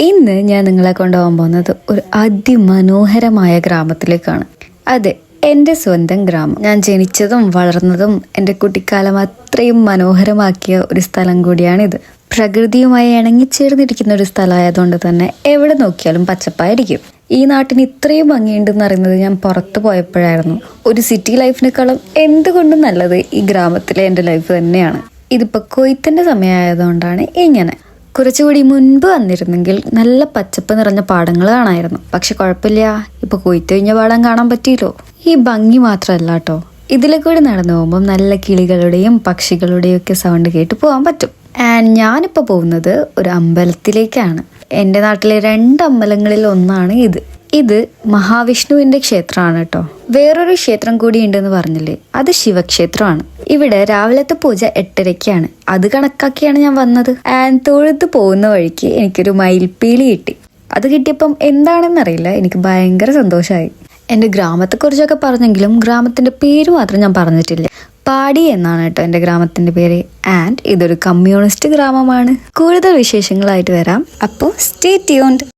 ഇന്ന് ഞാൻ നിങ്ങളെ കൊണ്ടുപോകാൻ പോകുന്നത് ഒരു അതിമനോഹരമായ ഗ്രാമത്തിലേക്കാണ്. അതെ എന്റെ സ്വന്തം ഗ്രാമം. ഞാൻ ജനിച്ചതും വളർന്നതും എന്റെ കുട്ടിക്കാലം അത്രയും മനോഹരമാക്കിയ ഒരു സ്ഥലം കൂടിയാണിത്. പ്രകൃതിയുമായി ഇണങ്ങിച്ചേർന്നിരിക്കുന്ന ഒരു സ്ഥലമായതുകൊണ്ട് തന്നെ എവിടെ നോക്കിയാലും പച്ചപ്പായിരിക്കും. ഈ നാട്ടിന് ഇത്രയും ഭംഗിയുണ്ടെന്ന് അറിയുന്നത് ഞാൻ പുറത്തു പോയപ്പോഴായിരുന്നു. ഒരു സിറ്റി ലൈഫിനേക്കാളും എന്തുകൊണ്ടും നല്ലത് ഈ ഗ്രാമത്തിലെ എന്റെ ലൈഫ് തന്നെയാണ്. ഇതിപ്പോൾ കൊയ്ത്തിന്റെ സമയമായതുകൊണ്ടാണ് ഇങ്ങനെ. കുറച്ചുകൂടി മുൻപ് വന്നിരുന്നെങ്കിൽ നല്ല പച്ചപ്പ് നിറഞ്ഞ പാടങ്ങൾ കാണായിരുന്നു. പക്ഷെ കുഴപ്പമില്ല. ഇപ്പൊ കൊയ്ത്തു കഴിഞ്ഞ പാടം കാണാൻ പറ്റിയല്ലോ. ഈ ഭംഗി മാത്രമല്ല കേട്ടോ. ഇതിലെ കൂടി നടന്നു പോകുമ്പോൾ നല്ല കിളികളുടെയും പക്ഷികളുടെയും ഒക്കെ സൗണ്ട് കേട്ട് പോകാൻ പറ്റും. ആൻഡ് ഞാനിപ്പോൾ പോകുന്നത് ഒരു അമ്പലത്തിലേക്കാണ്. എന്റെ നാട്ടിലെ രണ്ട് അമ്പലങ്ങളിൽ ഒന്നാണ് ഇത്. ഇത് മഹാവിഷ്ണുവിന്റെ ക്ഷേത്രമാണ് കേട്ടോ വേറൊരു ക്ഷേത്രം കൂടി ഉണ്ടെന്ന് പറഞ്ഞില്ലേ? അത് ശിവക്ഷേത്രമാണ്. ഇവിടെ രാവിലത്തെ പൂജ എട്ടരയ്ക്കാണ്. അത് കണക്കാക്കിയാണ് ഞാൻ വന്നത്. ആൻഡ് തൊഴുത്ത് പോകുന്ന വഴിക്ക് എനിക്കൊരു മയിൽപ്പീലി കിട്ടി. അത് കിട്ടിയപ്പം എന്താണെന്നറിയില്ല. എനിക്ക് ഭയങ്കര സന്തോഷമായി എന്റെ ഗ്രാമത്തെക്കുറിച്ചൊക്കെ പറഞ്ഞെങ്കിലും ഗ്രാമത്തിന്റെ പേര് മാത്രം ഞാൻ പറഞ്ഞിട്ടില്ല. പാടി എന്നാണ് കേട്ടോ എന്റെ ഗ്രാമത്തിന്റെ പേര്. ആൻഡ് ഇതൊരു കമ്മ്യൂണിസ്റ്റ് ഗ്രാമമാണ്. കൂടുതൽ വിശേഷങ്ങളായിട്ട് വരാം. അപ്പോൾ സ്റ്റേ ട്യൂൺഡ്.